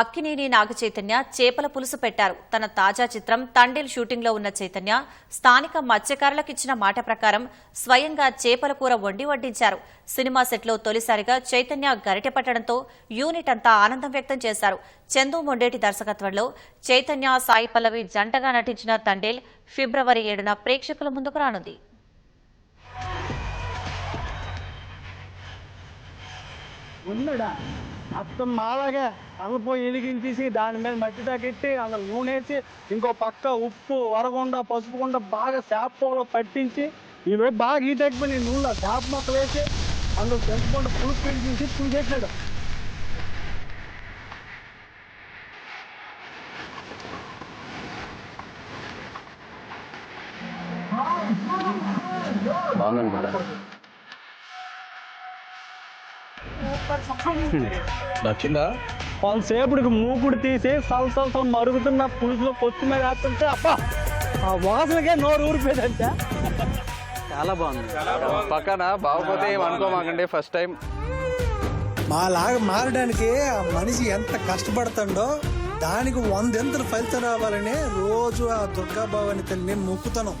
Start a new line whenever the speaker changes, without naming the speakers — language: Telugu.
అక్కినేని నాగ చైతన్య చేపల పులుసు పెట్టారు. తన తాజా చిత్రం తండేల్ షూటింగ్లో ఉన్న చైతన్య స్థానిక మత్స్యకారులకు ఇచ్చిన మాట ప్రకారం స్వయంగా చేపల కూర వండి వడ్డించారు. సినిమా సెట్లో తొలిసారిగా చైతన్య గరిటె పట్టడంతో యూనిట్ అంతా ఆనందం వ్యక్తం చేశారు. చందు మొండేటి దర్శకత్వంలో చైతన్య సాయి పల్లవి జంటగా నటించిన తండేల్ ఫిబ్రవరి ఏడున ప్రేక్షకుల ముందుకు రానుంది.
ఉన్నడా? మొత్తం మాలాగా అల్లపోయి ఎలిగించేసి దాని మీద మట్టి తగ్గెట్టి అందులో నూనె వేసి ఇంకో పక్క ఉప్పు వరకుండా పసుపుకుండా బాగా చేపలో పట్టించి ఇవి బాగా ఈ తగ్గిపోయి నూనెలో చేప మొక్కలు వేసి అందులో పెంచుకుంటూ పులుపు పెంచేసి పూసేసాడు
నచ్చిందా?
కొంతసేపటికి మూకుడు తీసి సల సల సల మరుగుతున్న పులుసులో కొత్తిమీర వేస్తుంటే అబ్బా! ఆ వాసనకే నోరు ఊరిపోయిందంటే. చాలా బాగుంది.
పక్కన బాగోపోతే ఏం అనుకోమాకండి ఫస్ట్ టైం
మాలాగా మారడానికి ఆ మనిషి ఎంత కష్టపడుతుండో దానికి వందెంతలు ఫలితం రావాలని రోజు ఆ దుర్గా భవాని తల్లిని మొక్కుతాను